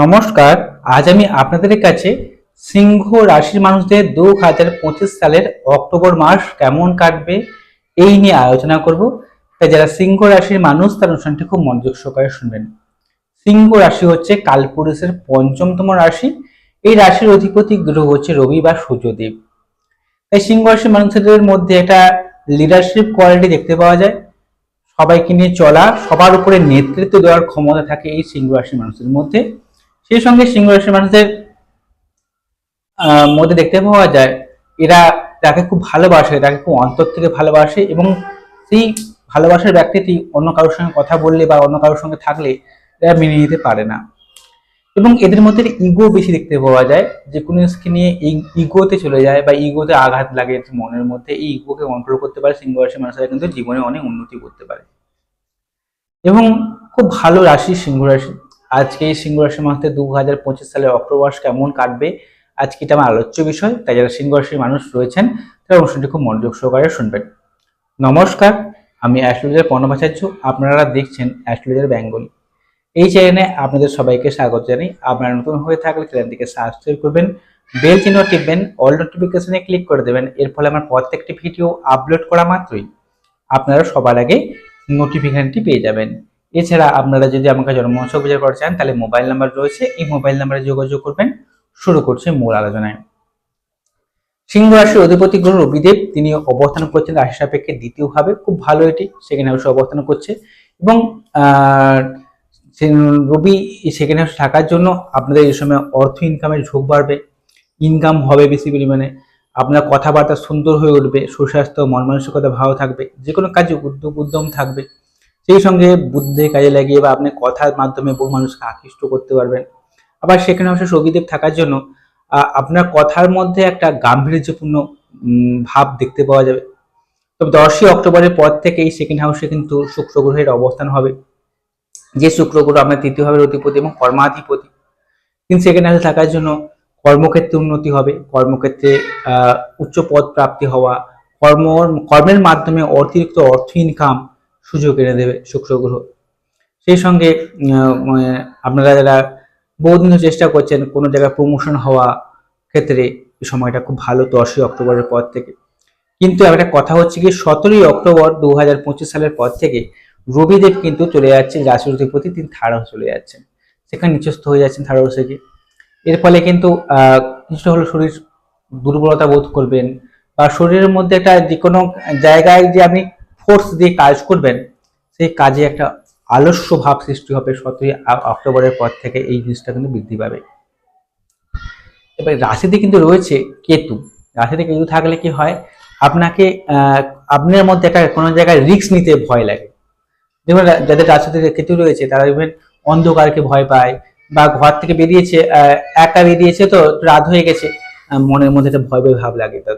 নমস্কার, আজ আমি আপনাদের কাছে সিংহ রাশির মানুষদের দু হাজার পঁচিশ সালের অক্টোবর মাস কেমন কাটবে এই নিয়ে আলোচনা করব। তাই যারা সিংহ রাশির মানুষ, তার অনুষ্ঠানটি খুব মনোযোগ সহকারে শুনবেন। সিংহ রাশি হচ্ছে কালপুরুষের পঞ্চমতম রাশি। এই রাশির অধিপতি গ্রহ হচ্ছে রবি বা সূর্যদেব। তাই সিংহ রাশির মানুষদের মধ্যে একটা লিডারশিপ কোয়ালিটি দেখতে পাওয়া যায়। সবাইকে নিয়ে চলা, সবার উপরে নেতৃত্ব দেওয়ার ক্ষমতা থাকে এই সিংহ রাশির মানুষদের মধ্যে। সেই সঙ্গে সিংহ রাশির মানুষদের মধ্যে দেখতে পাওয়া যায়, এরা তাকে খুব ভালোবাসে, তাকে খুব অন্তর থেকে ভালোবাসে এবং সেই ভালোবাসার ব্যক্তিটি অন্য কারোর সঙ্গে কথা বললে বা অন্য কারোর সঙ্গে থাকলে এরা মেনে নিতে পারে না। এবং এদের মধ্যে ইগো বেশি দেখতে পাওয়া যায়, যে কোনো জিনিসকে নিয়ে ইগোতে চলে যায় বা ইগোতে আঘাত লাগে মনের মধ্যে, এই ইগোকে কন্ট্রোল করতে পারে, সিংহ রাশির মানুষরা কিন্তু জীবনে অনেক উন্নতি করতে পারে। এবং খুব ভালো রাশি সিংহ রাশি। আজকে এই সিংহ রাশির মধ্যে দু হাজার পঁচিশ সালের অক্টোবর মাস কেমন কাটবে? আজকে এটা আমার আলোচ্য বিষয়, তাই যারা সিংহ রাশির মানুষ রয়েছেন, তারা অনুষ্ঠানটি খুব মনোযোগ সহকারে শুনবেন। নমস্কার, আমি অ্যাস্ট্রোলজার পর্ণবাচার্য আপনারা দেখছেন অ্যাস্ট্রোলজার বেঙ্গলি। এই চ্যানেলে আপনাদের সবাইকে স্বাগত জানাই। আপনারা নতুন হয়ে থাকলে চ্যানেলটিকে সাবস্ক্রাইব করবেন, বেল চিহ্ন টিপবেন অল নোটিফিকেশনে ক্লিক করে দেবেন, এর ফলে আমার প্রত্যেকটি ভিডিও আপলোড করা মাত্রই আপনারা সবার আগে নোটিফিকেশনটি পেয়ে যাবেন। এছাড়া আপনারা যদি আমাকে জন্মোৎসব বিচার করতে চান, তাহলে মোবাইল নাম্বার রয়েছে। এই মোবাইল নাম্বারে যোগাযোগ করবেন। শুরু করছে মূল আলোচনায়। সিংহ রাশির অধিপতি গ্রহ রবিদেব, তিনি অবস্থান করছেন রাশি সাপেক্ষে দ্বিতীয় ভাবে খুব ভালো এটি সেকেন্ড হাউসে অবস্থান করছে। এবং রবি সেকেন্ড হাউস থাকার জন্য আপনাদের এই সময় অর্থ ইনকামের ঝোঁক বাড়বে। ইনকাম হবে বেশি পরিমাণে। আপনার কথাবার্তা সুন্দর হয়ে উঠবে। সুস্বাস্থ্য মন মানসিকতা ভালো থাকবে। যে কোনো কাজে উদ্যোগ, উদ্যম থাকবে। সেই সঙ্গে বুদ্ধি কাজে লাগিয়ে বা আপনি কথার মাধ্যমে বহু মানুষকে আকৃষ্ট করতে পারবেন। আবার সেখানে অবশ্য সবিদেব থাকার জন্য আপনার কথার মধ্যে একটা গাম্ভীর্যপূর্ণ ভাব দেখতে পাওয়া যাবে। তবে দশই অক্টোবরের পর থেকে এই সেকেন্ড হাউসে কিন্তু শুক্র গ্রহের অবস্থান হবে। যে শুক্র গ্রহ আপনার তৃতীয় ভাবের অধিপতি এবং কর্মাধিপতি কিন্তু সেকেন্ড হাউসে থাকার জন্য কর্মক্ষেত্রে উন্নতি হবে। কর্মক্ষেত্রে আহ, উচ্চ পদ প্রাপ্তি হওয়া কর্ম কর্মের মাধ্যমে অতিরিক্ত অর্থ ইনকাম সুযোগ এনে দেবে শুক্র গ্রহ সেই সঙ্গে আপনারা যারা বহুদিন চেষ্টা করছেন কোনো জায়গায় প্রমোশন হওয়া ক্ষেত্রে সময়টা খুব ভালো দশই অক্টোবরের পর থেকে। কিন্তু একটা কথা হচ্ছে কি, সতেরোই অক্টোবর দু হাজার পঁচিশ সালের পর থেকে রবিদেব কিন্তু চলে যাচ্ছে রাশির অধিপতি তিনি থার্ড চলে যাচ্ছেন। সেখানে নিচস্থ হয়ে যাচ্ছেন থার্ড হাউসে গিয়ে এর ফলে কিন্তু কিছুটা হলো শরীর দুর্বলতা বোধ করবেন বা শরীরের মধ্যে একটা যে কোনো জায়গায় যে আপনি ফোর্স দিয়ে কাজ করবেন, সেই কাজে একটা আলস্য ভাব সৃষ্টি হবে সতেরোই অক্টোবরের পর থেকে এই জিনিসটা কিন্তু বৃদ্ধি পাবে। এবার রাশিতে কিন্তু রয়েছে কেতু। রাশিতে কেতু থাকলে কি হয়? আপনাকে আপনার মধ্যে একটা কোনো জায়গায় রিস্ক নিতে ভয় লাগে। রা- যাদের রাশিতে কেতু রয়েছে, তারা দেখবেন অন্ধকারকে ভয় পায় বা ঘর থেকে বেরিয়েছে একা বেরিয়েছে তো রাত হয়ে গেছে মনের মধ্যে একটা ভয় ভয় ভাব লাগে। তার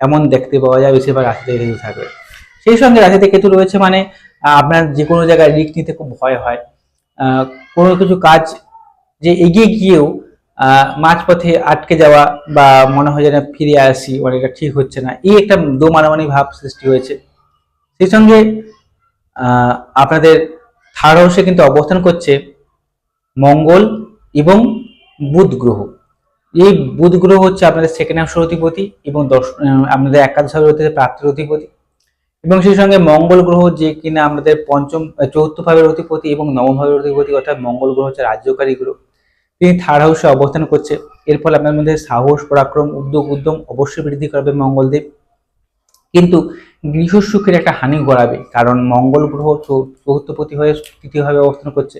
এমন দেখতে পাওয়া যায়, বেশিরভাগ রাশিতে কেতু থাকবে সেই সঙ্গে রাশিতে কেতু রয়েছে মানে আপনার যে কোনো জায়গায় রিস্ক নিতে খুব ভয় হয়। কোনো কিছু কাজ যে এগিয়ে গিয়েও মাঝপথে আটকে যাওয়া বা মনে হয় যেন ফিরে আসি অনেকটা ঠিক হচ্ছে না, এই একটা দোমানামানি ভাব সৃষ্টি হয়েছে। সেই সঙ্গে আপনাদের থার্ড হাউসে কিন্তু অবস্থান করছে মঙ্গল এবং বুধ গ্রহ। এই বুধ গ্রহ হচ্ছে আপনাদের সেকেন্ড হাউসের অধিপতি এবং দশ আপনাদের একাদশ হাউসের প্রাপ্তির অধিপতি। এবং সেই সঙ্গে মঙ্গল গ্রহ যে কিনা আমাদের পঞ্চম চতুর্থ ভাবের অধিপতি এবং নবম ভাবের অধিপতি অর্থাৎ মঙ্গল গ্রহ হচ্ছে রাজ্যকারী গ্রহ। তিনি থার্ড হাউসে অবস্থান করছে। এর ফলে আপনার মধ্যে সাহস, পরাক্রম, উদ্যোগ, উদ্যম অবশ্যই বৃদ্ধি করবে মঙ্গলদেব কিন্তু গৃহ সুখের একটা হানি গড়াবে কারণ মঙ্গল গ্রহ চতুর্থপতি হয়ে তৃতীয়ভাবে অবস্থান করছে।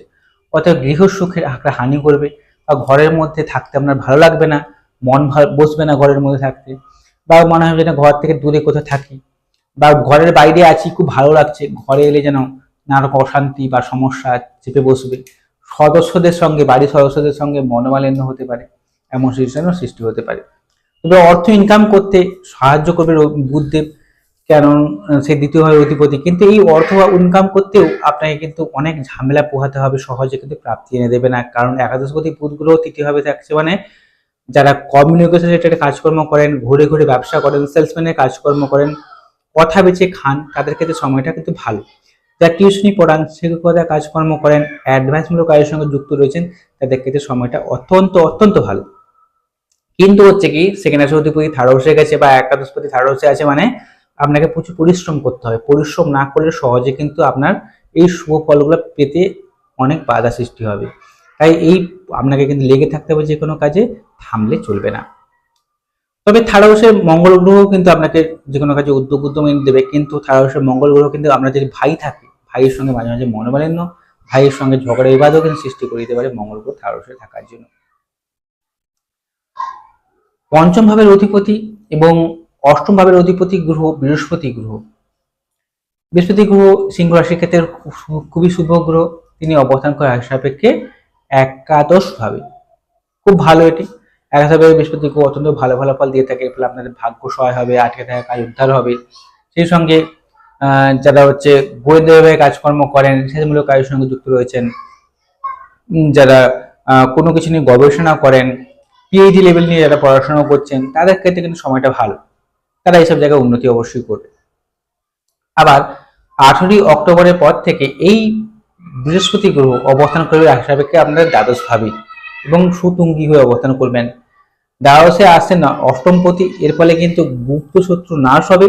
অর্থাৎ গৃহ সুখের একটা হানি করবে বা ঘরের মধ্যে থাকতে আপনার ভালো লাগবে না, মন বসবে না ঘরের মধ্যে থাকতে। বা মনে হবে যেন ঘর থেকে দূরে কোথাও থাকি। বা ঘরের বাইরে আছি, খুব ভালো লাগছে। ঘরে এলে যেন নানা রকম অশান্তি বা সমস্যা চেপে বসবে। সদস্যদের সঙ্গে, বাড়ির সদস্যদের সঙ্গে মনোমালিন্য হতে পারে, এমন সিচুয়েশনও সৃষ্টি হতে পারে। তবে অর্থ ইনকাম করতে সাহায্য করবে রবি- বুধদেব কেন সে দ্বিতীয়ভাবে অধিপতি। কিন্তু এই অর্থ ইনকাম করতেও আপনাকে কিন্তু অনেক ঝামেলা পোহাতে হবে, সহজে কিন্তু প্রাপ্তি এনে দেবে না। কারণ একাদশপতি বুধ গ্রহ তৃতীয়ভাবে থাকছে মানে যারা কমিউনিকেশন সেক্টরে কাজকর্ম করেন, ঘুরে ঘুরে ব্যবসা করেন সেলসম্যানের কাজকর্ম করেন কথা বেঁচে খান, তাদের ক্ষেত্রে সময়টা কিন্তু ভালো। যারা টিউশনি পড়ান, শিক্ষকতা কাজকর্ম করেন, অ্যাডভান্সমূলক কাজের সঙ্গে যুক্ত রয়েছেন, তাদের ক্ষেত্রে সময়টা অত্যন্ত অত্যন্ত ভালো। কিন্তু হচ্ছে কি, সেকেন্ড অধিপতি থার্ড হাউসে গেছে বা একাদশপতি থার্ড হাউসে আছে মানে আপনাকে প্রচুর পরিশ্রম করতে হবে। পরিশ্রম না করলে সহজে কিন্তু আপনার এই শুভ ফলগুলো পেতে অনেক বাধা সৃষ্টি হবে। তাই এই আপনাকে কিন্তু লেগে থাকতে হবে যে কোনো কাজে, থামলে চলবে না। তবে থার্ড হাউসের মঙ্গল গ্রহ কিন্তু আপনাকে যে কোনো কাজে উদ্যোগ উদ্যম দেবে, কিন্তু থার্ড হাউসের মঙ্গল গ্রহ কিন্তু আমরা যদি ভাই থাকে, ভাইয়ের সঙ্গে মাঝে মাঝে মনোমালিন্য, ভাইয়ের সঙ্গে ঝগড়া বিবাদও কিন্তু সৃষ্টি করে দিতে পারে মঙ্গল গ্রহ থার্ড হাউসে থাকার জন্য। পঞ্চম ভাবের অধিপতি এবং অষ্টম ভাবের অধিপতি গ্রহ বৃহস্পতি গ্রহ। বৃহস্পতি গ্রহ সিংহ রাশির ক্ষেত্রে খুবই শুভ গ্রহ, তিনি অবস্থান করে সাপেক্ষে একাদশ ভাবে। খুব ভালো এটি। ভাবে বৃহস্পতি গ্রহ অত্যন্ত ভালো ভালো ফল দিয়ে থাকে, ফলে আপনাদের ভাগ্য সহায় হবে, আটকে থাকা কাজ উদ্ধার হবে। সেই সঙ্গে যারা হচ্ছে গোয়েন্দাভাবে কাজকর্ম করেন সেমূলক কাজের সঙ্গে যুক্ত রয়েছেন যারা কোনো কিছু নিয়ে গবেষণা করেন পিএইচডি লেভেল নিয়ে যারা পড়াশোনা করছেন, তাদের ক্ষেত্রে কিন্তু সময়টা ভালো। তারা এইসব জায়গায় উন্নতি অবশ্যই করবে। আবার, আঠেরোই অক্টোবরের পর থেকে এই বৃহস্পতি গ্রহ অবস্থান করবে সাপেক্ষে আপনাদের দ্বাদশ ভাবে এবং সুতুঙ্গি হয়ে অবস্থান করবেন। দ্বাদশে আসছেন না। অষ্টমপতি এর ফলে কিন্তু গুপ্ত শত্রু নাশ হবে।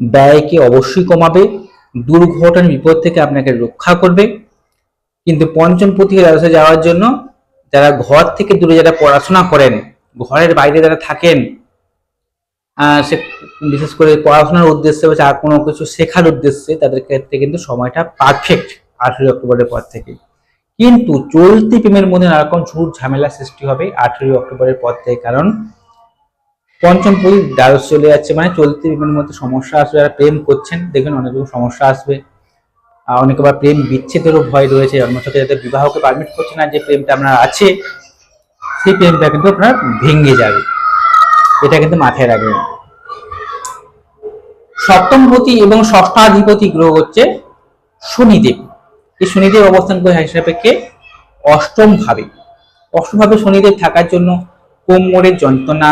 ব্যয়কে অবশ্যই কমাবে। দুর্ঘটনার বিপদ থেকে আপনাকে রক্ষা করবে। কিন্তু পঞ্চম পতি দ্বাদশে যাওয়ার জন্য যারা ঘর থেকে দূরে যারা পড়াশোনা করেন, ঘরের বাইরে যারা থাকেন সে বিশেষ করে পড়াশোনার উদ্দেশ্যে বা আর কোনো কিছু শেখার উদ্দেশ্যে তাদের ক্ষেত্রে কিন্তু সময়টা পারফেক্ট আঠেরোই অক্টোবরের পর থেকে। কিন্তু চলতি প্রেমের মধ্যে নানা রকম ঝুট ঝামেলা সৃষ্টি হবে আঠেরোই অক্টোবরের পর থেকে? কারণ পঞ্চম পরি দ্বাদশ চলে যাচ্ছে মানে চলতি প্রেমের মধ্যে সমস্যা আসবে, যারা প্রেম করছেন, দেখবেন অনেক রকম সমস্যা আসবে। অনেক আবার প্রেম বিচ্ছেদেরও ভয় রয়েছে জন্মসাথে যাদের বিবাহকে পারমিট করছে না যে প্রেমটা আপনার আছে, সেই প্রেমটা কিন্তু আপনার ভেঙে যাবে। এটা কিন্তু মাথায় রাখবেন। সপ্তমপতি এবং ষষ্ঠাধিপতি গ্রহ হচ্ছে শনিদেব। এই শনিদেব অবস্থান করে সাপেক্ষে অষ্টম ভাবে। অষ্টম ভাবে শনিদেব থাকার জন্য কোমরের যন্ত্রণা,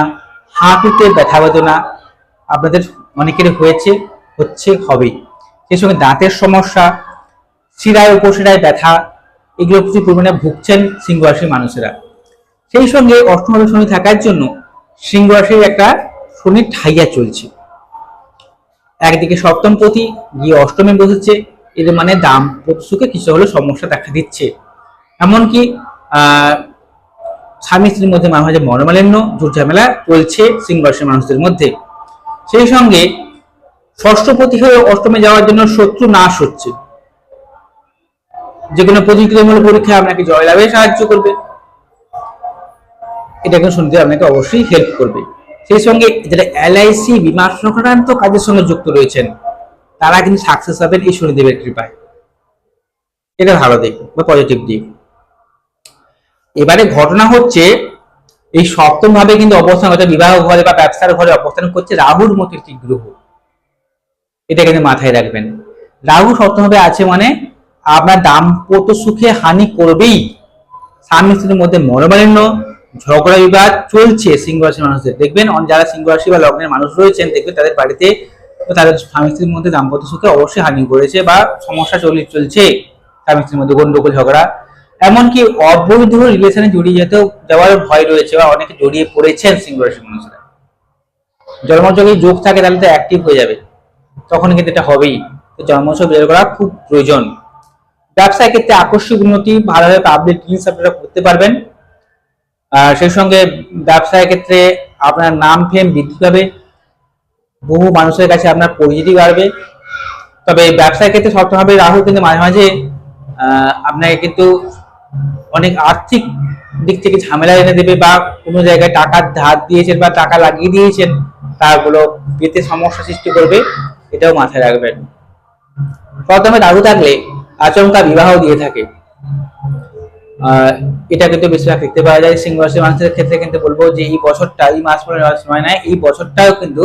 হাঁটুতে ব্যথা বেদনা আপনাদের অনেকের হয়েছে, হচ্ছে হবেই। সেই সঙ্গে দাঁতের সমস্যা, শিরায়, উপশিরায় ব্যথা, এগুলো কিছু পরিমাণে ভুগছেন সিংহ রাশির মানুষেরা। সেই সঙ্গে অষ্টমভাবে শনি থাকার জন্য সিংহ রাশির একটা শনির ঠাইয়া চলছে। একদিকে সপ্তম পতি, গিয়ে অষ্টমে বসেছে এর মানে দাম্পত্য সুখে কিছু হলে সমস্যা দেখা দিচ্ছে। এমনকি স্বামী স্ত্রীর মধ্যে মাঝে মাঝে মনোমালিন্য ঝামেলা চলছে সিংহ মানুষদের মধ্যে। সেই সঙ্গে ষষ্ঠ ষষ্ঠপতি হয়ে অষ্টমে যাওয়ার জন্য শত্রু নাশ হচ্ছে। যে কোনো প্রতিযোগিতামূলক পরীক্ষায় আপনাকে জয়লাভে সাহায্য করবে। এটা কিন্তু শুনতে আপনাকে অবশ্যই হেল্প করবে। সেই সঙ্গে যারা এলআইসি বিমা সংক্রান্ত কাজের সঙ্গে যুক্ত রয়েছেন তারা কিন্তু সাকসেস হবেন এই শনিদেবের কৃপায়। এটা ভালো দিক বা পজিটিভ দিক। এবারে ঘটনা হচ্ছে, এই সপ্তম ভাবে কিন্তু অবস্থান করছে বিবাহ ঘরে বা ব্যবসার ঘরে অবস্থান করছে রাহুর মতো একটি গ্রহ। এটা কিন্তু মাথায় রাখবেন। রাহু সপ্তমভাবে আছে মানে আপনার দাম্পত্য সুখে হানি করবেই। স্বামী স্ত্রীর মধ্যে মনোমালিন্য, ঝগড়া বিবাদ চলছে সিংহ রাশির মানুষদের। দেখবেন যারা সিংহ রাশি বা লগ্নের মানুষ রয়েছেন, দেখবেন তাদের বাড়িতে তাদের স্বামী স্ত্রীর মধ্যে দাম্পত্য সুখে অবশ্যই হানি করেছে বা সমস্যা চলে চলছে স্বামী স্ত্রীর মধ্যে গন্ডগোল ঝগড়া। এমনকি অবৈধ রিলেশনে জড়িয়ে যেতেও যাওয়ার ভয় রয়েছে বা অনেকে জড়িয়ে পড়েছেন সিংহ রাশির মানুষরা জন্মযোগে যোগ থাকে তাহলে তো অ্যাক্টিভ হয়ে যাবে। তখন কিন্তু এটা হবেই। তো জন্মোৎসব বের করা খুব প্রয়োজন। ব্যবসায় ক্ষেত্রে আকস্মিক উন্নতি ভালোভাবে পাবলিক ডিলিংস আপনারা করতে পারবেন। আর সেই সঙ্গে ব্যবসায় ক্ষেত্রে আপনার নাম ফেম বৃদ্ধি পাবে। বহু মানুষের কাছে আপনার পরিচিতি বাড়বে। তবে ব্যবসায় ক্ষেত্রে সপ্তাহে রাহু কিন্তু মাঝে মাঝে আপনাকে কিন্তু অনেক আর্থিক দিক থেকে ঝামেলা এনে দেবে বা কোনো জায়গায় টাকা ধার দিয়েছেন বা টাকা লাগিয়ে দিয়েছেন, তারগুলো পেতে সমস্যা সৃষ্টি করবে, এটাও মাথায় রাখবেন। প্রথমে রাহু থাকলে আচমকা বিবাহ দিয়ে থাকে। এটা কিন্তু বেশিরভাগ দেখতে পাওয়া যায়। সিংহ রাশির মানুষের ক্ষেত্রে কিন্তু বলব যে এই বছরটা, এই মাস পরে সময় নয় এই বছরটাও কিন্তু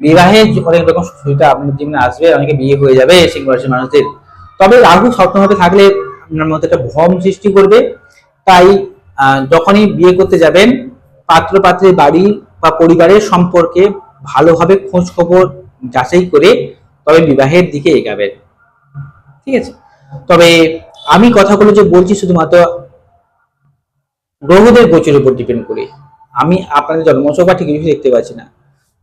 বিবাহের যে অনেক রকম সুবিধা আপনার জীবনে আসবে, অনেকে বিয়ে হয়ে যাবে সিংহ রাশির মানুষদের। তবে রাহু সপ্তমভাবে থাকলে আপনার মধ্যে একটা ভ্রম সৃষ্টি করবে। তাই যখনই বিয়ে করতে যাবেন পাত্র পাত্রের বাড়ি বা পরিবারের সম্পর্কে ভালোভাবে খোঁজ খবর যাচাই করে তবে বিবাহের দিকে এগাবেন। ঠিক আছে? তবে আমি কথাগুলো যে বলছি শুধুমাত্র গ্রহদের গোচরের উপর ডিপেন্ড করে। আমি আপনাদের জন্মসভা ঠিক কিছু দেখতে পাচ্ছি না।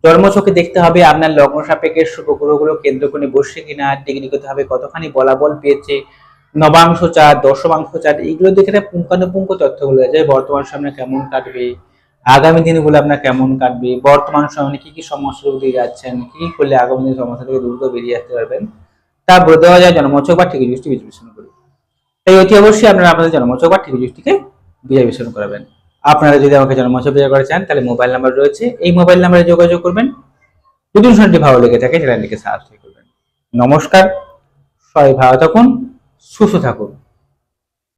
জন্মছকে দেখতে হবে আপনার লগ্ন সাপেক্ষের শুভ গ্রহগুলো কেন্দ্র করে বসছে কিনা হবে, কতখানি বলাবল পেয়েছে, নবাংশ চার দশমাংশ চার এগুলো দেখে পুঙ্খানুপুঙ্খ তথ্যগুলো যায় বর্তমান সামনে কেমন কাটবে, আগামী দিনগুলো আপনার কেমন কাটবে, বর্তমান সময়ে কি কি সমস্যার দিয়ে যাচ্ছেন, কি কি করলে আগামী দিনের সমস্যা থেকে দ্রুত বেরিয়ে আসতে পারবেন, তা বলে দেওয়া যায় জন্মছক বা ঠিক জিনিসটি বিশ্লেষণ করে। তাই অতি অবশ্যই আপনারা আপনাদের জন্মচক বা ঠিক জিনিসটিকে বিচার বিশ্লেষণ করাবেন। আপনারা যদি আমাকে জন্মছক বিচার করে চান, তাহলে মোবাইল নাম্বার রয়েছে। এই মোবাইল নাম্বারে যোগাযোগ করবেন। যদি অনুষ্ঠানটি ভালো লেগে থাকে চ্যানেলটিকে সাবস্ক্রাইব করবেন। নমস্কার, সবাই ভালো থাকুন, সুস্থ থাকুন।